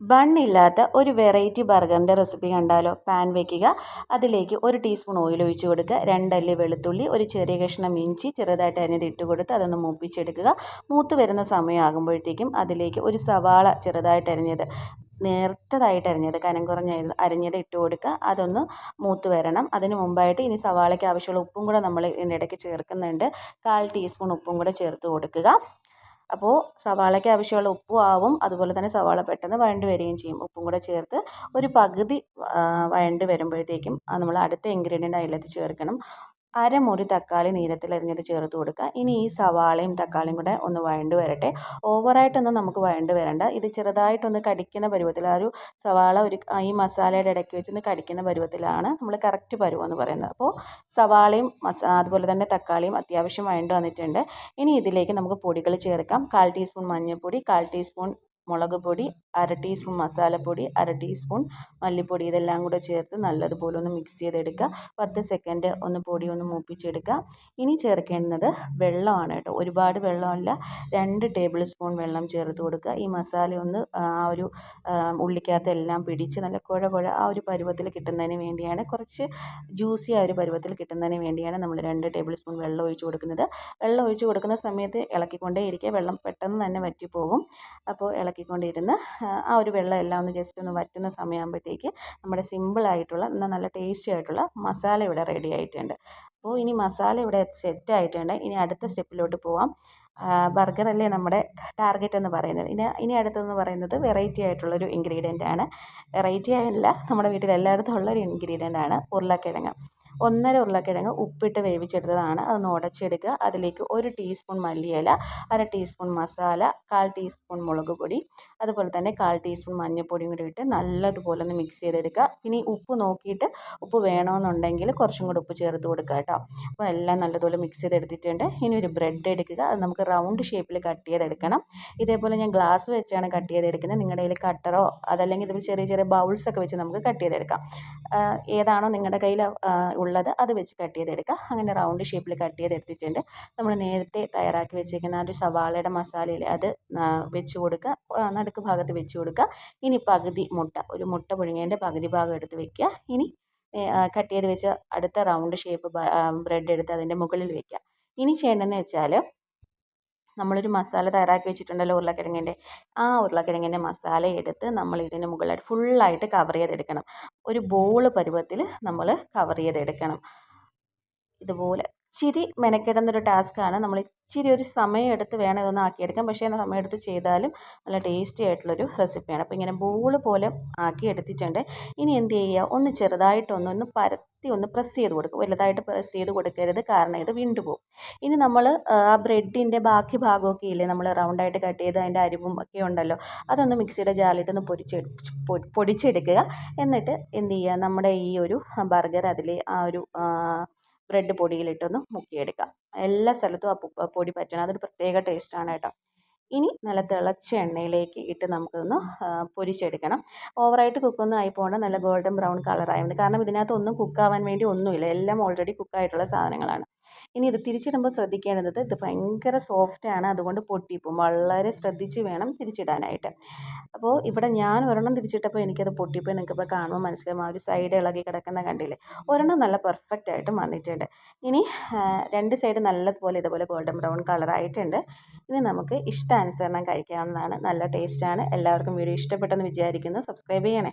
ബണ്ണില്ലാത്ത ഒരു വെറൈറ്റി ബർഗറിന്റെ റെസിപ്പി കണ്ടാലോ? പാൻ വയ്ക്കുക അതിലേക്ക് ഒരു ടീസ്പൂൺ ഓയിൽ ഒഴിച്ചു കൊടുക്കുക. രണ്ടല്ലി വെളുത്തുള്ളി ഒരു ചെറിയ കഷ്ണം ഇഞ്ചി ചെറുതായിട്ട് അരിഞ്ഞത് ഇട്ട് കൊടുത്ത് അതൊന്ന് മൂപ്പിച്ചെടുക്കുക. മൂത്ത് വരുന്ന സമയമാകുമ്പോഴത്തേക്കും അതിലേക്ക് ഒരു സവാള ചെറുതായിട്ട് അരിഞ്ഞത് നേർത്തതായിട്ട് അരിഞ്ഞത് കനം കുറഞ്ഞ അരിഞ്ഞത് ഇട്ട് കൊടുക്കുക. അതൊന്ന് മൂത്ത് വരണം. അതിന് മുമ്പായിട്ട് ഇനി സവാളയ്ക്ക് ആവശ്യമുള്ള ഉപ്പും കൂടെ നമ്മൾ ഇതിന്റെ ഇടയ്ക്ക് ചേർക്കുന്നുണ്ട്. കാൽ ടീസ്പൂൺ ഉപ്പും കൂടെ ചേർത്ത് കൊടുക്കുക. അപ്പോൾ സവാളയ്ക്ക് ആവശ്യമുള്ള ഉപ്പും ആവും. അതുപോലെ തന്നെ സവാള പെട്ടെന്ന് വഴണ്ട് വരികയും ചെയ്യും. ഉപ്പും കൂടെ ചേർത്ത് ഒരു പകുതി വഴണ്ട് വരുമ്പോഴത്തേക്കും നമ്മൾ അടുത്ത ഇൻഗ്രീഡിയന്റ് അതിലേക്ക് ചേർക്കണം. അരമുറി തക്കാളി നീരത്തിലരിഞ്ഞത് ചേർത്ത് കൊടുക്കുക. ഇനി ഈ സവാളയും തക്കാളിയും കൂടെ ഒന്ന് വഴണ്ട് വരട്ടെ. ഓവറായിട്ടൊന്നും നമുക്ക് വഴണ്ട് വരണ്ട. ഇത് ചെറുതായിട്ടൊന്ന് കടിക്കുന്ന പരുവത്തിൽ ആ ഒരു സവാള ഒരു ഈ മസാലയുടെ ഇടയ്ക്ക് വെച്ചൊന്ന് കടിക്കുന്ന പരുവത്തിലാണ് നമ്മൾ കറക്റ്റ് പരുവം എന്ന് പറയുന്നത്. അപ്പോൾ സവാളയും അതുപോലെ തന്നെ തക്കാളിയും അത്യാവശ്യം വഴണ്ട് വന്നിട്ടുണ്ട്. ഇനി ഇതിലേക്ക് നമുക്ക് പൊടികൾ ചേർക്കാം. കാൽ ടീസ്പൂൺ മഞ്ഞൾപ്പൊടി കാൽ ടീസ്പൂൺ മുളക് പൊടി അര ടീസ്പൂൺ മസാലപ്പൊടി അര ടീസ്പൂൺ മല്ലിപ്പൊടി ഇതെല്ലാം കൂടെ ചേർത്ത് നല്ലതുപോലെ ഒന്ന് മിക്സ് ചെയ്തെടുക്കുക. പത്ത് സെക്കൻഡ് ഒന്ന് പൊടി ഒന്ന് മൂപ്പിച്ചെടുക്കുക. ഇനി ചേർക്കേണ്ടത് വെള്ളമാണ് കേട്ടോ. ഒരുപാട് വെള്ളമല്ല. രണ്ട് ടേബിൾ സ്പൂൺ വെള്ളം ചേർത്ത് കൊടുക്കുക. ഈ മസാല ഒന്ന് ആ ഒരു ഉള്ളിക്കകത്ത് എല്ലാം പിടിച്ച് നല്ല കുഴ കുഴ ആ ഒരു പരുവത്തിൽ കിട്ടുന്നതിന് വേണ്ടിയാണ്. കുറച്ച് ജ്യൂസി ആ ഒരു പരുവത്തിൽ കിട്ടുന്നതിന് വേണ്ടിയാണ് നമ്മൾ രണ്ട് ടേബിൾ സ്പൂൺ വെള്ളം ഒഴിച്ച് കൊടുക്കുന്നത്. വെള്ളം ഒഴിച്ച് കൊടുക്കുന്ന സമയത്ത് ഇളക്കിക്കൊണ്ടേ ഇരിക്കുക വെള്ളം പെട്ടെന്ന് തന്നെ വറ്റിപ്പോകും. അപ്പോൾ ഇളക്കി ഇളക്കിക്കൊണ്ടിരുന്ന് ആ ഒരു വെള്ളം എല്ലാം ഒന്ന് ജസ്റ്റ് ഒന്ന് വറ്റുന്ന സമയമാകുമ്പോഴത്തേക്ക് നമ്മുടെ സിമ്പിളായിട്ടുള്ള എന്നാൽ നല്ല ടേസ്റ്റി ആയിട്ടുള്ള മസാല ഇവിടെ റെഡി ആയിട്ടുണ്ട്. അപ്പോൾ ഇനി മസാല ഇവിടെ സെറ്റ് ആയിട്ടുണ്ട്. ഇനി അടുത്ത സ്റ്റെപ്പിലോട്ട് പോവാം. ബർഗറല്ലേ നമ്മുടെ ടാർഗറ്റ് എന്ന് പറയുന്നത്. ഇനി ഇനി അടുത്തെന്ന് പറയുന്നത് വെറൈറ്റി ആയിട്ടുള്ളൊരു ഇൻഗ്രീഡിയന്റ് ആണ്. വെറൈറ്റി അല്ല നമ്മുടെ വീട്ടിൽ എല്ലായിടത്തും ഉള്ളൊരു ഇൻഗ്രീഡിയന്റ് ആണ് ഉരുളക്കിഴങ്ങ്. ഒന്നര ഉരുളക്കിഴങ്ങ് ഉപ്പിട്ട് വേവിച്ചെടുത്തതാണ്. അതൊന്ന് ഉടച്ചെടുക്കുക. അതിലേക്ക് ഒരു ടീസ്പൂൺ മല്ലിയില അര ടീസ്പൂൺ മസാല കാൽ ടീസ്പൂൺ മുളക് പൊടി അതുപോലെ തന്നെ കാൽ ടീസ്പൂൺ മഞ്ഞൾപ്പൊടിയും കൂടി ഇട്ട് നല്ലതുപോലെ ഒന്ന് മിക്സ് ചെയ്തെടുക്കുക. ഇനി ഉപ്പ് നോക്കിയിട്ട് ഉപ്പ് വേണമെന്നുണ്ടെങ്കിൽ കുറച്ചും കൂടി ഉപ്പ് ചേർത്ത് കൊടുക്കുക കേട്ടോ. അപ്പോൾ എല്ലാം നല്ലതുപോലെ മിക്സ് ചെയ്തെടുത്തിട്ടുണ്ട്. ഇനി ഒരു ബ്രെഡ് എടുക്കുക. അത് നമുക്ക് റൗണ്ട് ഷേപ്പിൽ കട്ട് ചെയ്തെടുക്കണം. ഇതേപോലെ ഞാൻ ഗ്ലാസ് വെച്ചാണ് കട്ട് ചെയ്തെടുക്കുന്നത്. നിങ്ങളുടെ കയ്യിൽ കട്ടറോ അതല്ലെങ്കിൽ ഇതിൽ ചെറിയ ചെറിയ ബൗൾസൊക്കെ വെച്ച് നമുക്ക് കട്ട് ചെയ്തെടുക്കാം. ഏതാണോ നിങ്ങളുടെ കയ്യിൽ ഉള്ളത് അത് വെച്ച് കട്ട് ചെയ്തെടുക്കുക അങ്ങനെ റൗണ്ട് ഷേപ്പിൽ കട്ട് ചെയ്തെടുത്തിട്ടുണ്ട്. നമ്മൾ നേരത്തെ തയ്യാറാക്കി വെച്ചിരിക്കുന്ന ഒരു സവാളയുടെ മസാലയിൽ അത് വെച്ച് കൊടുക്കുക നടുക്ക് ഭാഗത്ത് വെച്ച് കൊടുക്കുക ഇനി പകുതി മുട്ട ഒരു മുട്ട പുഴുങ്ങേന്റെ പകുതി ഭാഗം എടുത്ത് വെക്കുക ഇനി കട്ട് ചെയ്ത് വെച്ച അടുത്ത റൗണ്ട് ഷേപ്പ് ബ്രെഡ് എടുത്ത് അതിന്റെ മുകളിൽ വെക്കുക ഇനി ചെയ്യേണ്ടതെന്ന് വെച്ചാൽ നമ്മളൊരു മസാല തയ്യാറാക്കി വെച്ചിട്ടുണ്ടല്ലോ ഉരുളക്കിഴങ്ങിന്റെ. ആ ഉരുളക്കിഴങ്ങിന്റെ മസാല എടുത്ത് നമ്മൾ ഇതിന് മുകളിലായിട്ട് ഫുള്ളായിട്ട് കവർ ചെയ്തെടുക്കണം. ഒരു ബോൾ പരുവത്തിൽ നമ്മൾ കവർ ചെയ്തെടുക്കണം. ഇതുപോലെ ഇച്ചിരി മെനക്കെടുന്നൊരു ടാസ്ക്കാണ്. നമ്മൾ ഇച്ചിരി ഒരു സമയം എടുത്ത് വേണം ഇതൊന്ന് ആക്കിയെടുക്കാൻ. പക്ഷേ സമയം എടുത്ത് ചെയ്താലും നല്ല ടേസ്റ്റി ആയിട്ടുള്ളൊരു റെസിപ്പിയാണ്. അപ്പോൾ ഇങ്ങനെ ബോൾ പോലെ ആക്കി എടുത്തിട്ടുണ്ട്. ഇനി എന്ത് ചെയ്യുക? ഒന്ന് ചെറുതായിട്ടൊന്ന് ഒന്ന് പരത്തി ഒന്ന് പ്രസ് ചെയ്ത് കൊടുക്കും വലുതായിട്ട് പ്രസ് ചെയ്ത് കൊടുക്കരുത്. കാരണം ഇത് വിണ്ടു പോകും. ഇനി നമ്മൾ ആ ബ്രെഡിന്റെ ബാക്കി ഭാഗമൊക്കെ ഇല്ലേ? നമ്മൾ റൗണ്ടായിട്ട് കട്ട് ചെയ്ത് അതിന്റെ അരിവും ഒക്കെ ഉണ്ടല്ലോ. അതൊന്ന് മിക്സിയുടെ ജാലിട്ടൊന്ന് പൊരിച്ച് പൊടിച്ചെടുക്കുക. എന്നിട്ട് എന്ത് ചെയ്യുക? നമ്മുടെ ഈ ഒരു ബർഗർ അതിൽ ആ ഒരു ബ്രെഡ് പൊടിയിലിട്ടൊന്ന് മുക്കിയെടുക്കാം. എല്ലാ സ്ഥലത്തും ആ പൊടി പറ്റണം. അതൊരു പ്രത്യേക ടേസ്റ്റാണ് കേട്ടോ. ഇനി നല്ല തിളച്ച എണ്ണയിലേക്ക് ഇട്ട് നമുക്കൊന്ന് പൊരിച്ചെടുക്കണം. ഓവറായിട്ട് കുക്കൊന്നും ആയി പോകേണ്ട നല്ല ഗോൾഡൻ ബ്രൗൺ കളറായി മതി. കാരണം ഇതിനകത്തൊന്നും കുക്കാവാൻ വേണ്ടി ഒന്നുമില്ല. എല്ലാം ഓൾറെഡി കുക്കായിട്ടുള്ള സാധനങ്ങളാണ്. ഇനി ഇത് തിരിച്ചിടുമ്പോൾ ശ്രദ്ധിക്കേണ്ടത് ഇത് ഭയങ്കര സോഫ്റ്റാണ് അതുകൊണ്ട് പൊട്ടിപ്പോവും. വളരെ ശ്രദ്ധിച്ച് വേണം തിരിച്ചിടാനായിട്ട്. അപ്പോൾ ഇവിടെ ഞാൻ ഒരെണ്ണം തിരിച്ചിട്ടപ്പോൾ എനിക്കത് പൊട്ടിപ്പോയി. നിങ്ങൾക്കിപ്പോൾ കാണുമ്പോൾ മനസ്സിലാവും. ആ ഒരു സൈഡ് ഇളകി കിടക്കുന്ന കണ്ടില്ലേ? ഒരെണ്ണം നല്ല പെർഫെക്റ്റ് ആയിട്ട് വന്നിട്ടുണ്ട്. ഇനി രണ്ട് സൈഡ് നല്ലതുപോലെ ഇതുപോലെ ഗോൾഡൻ ബ്രൗൺ കളറായിട്ടുണ്ട് ഇനി നമുക്ക് ഇഷ്ടാനുസരണം കഴിക്കാവുന്നതാണ്. നല്ല ടേസ്റ്റാണ് എല്ലാവർക്കും വീഡിയോ ഇഷ്ടപ്പെട്ടെന്ന് വിചാരിക്കുന്നു. സബ്സ്ക്രൈബ് ചെയ്യണേ.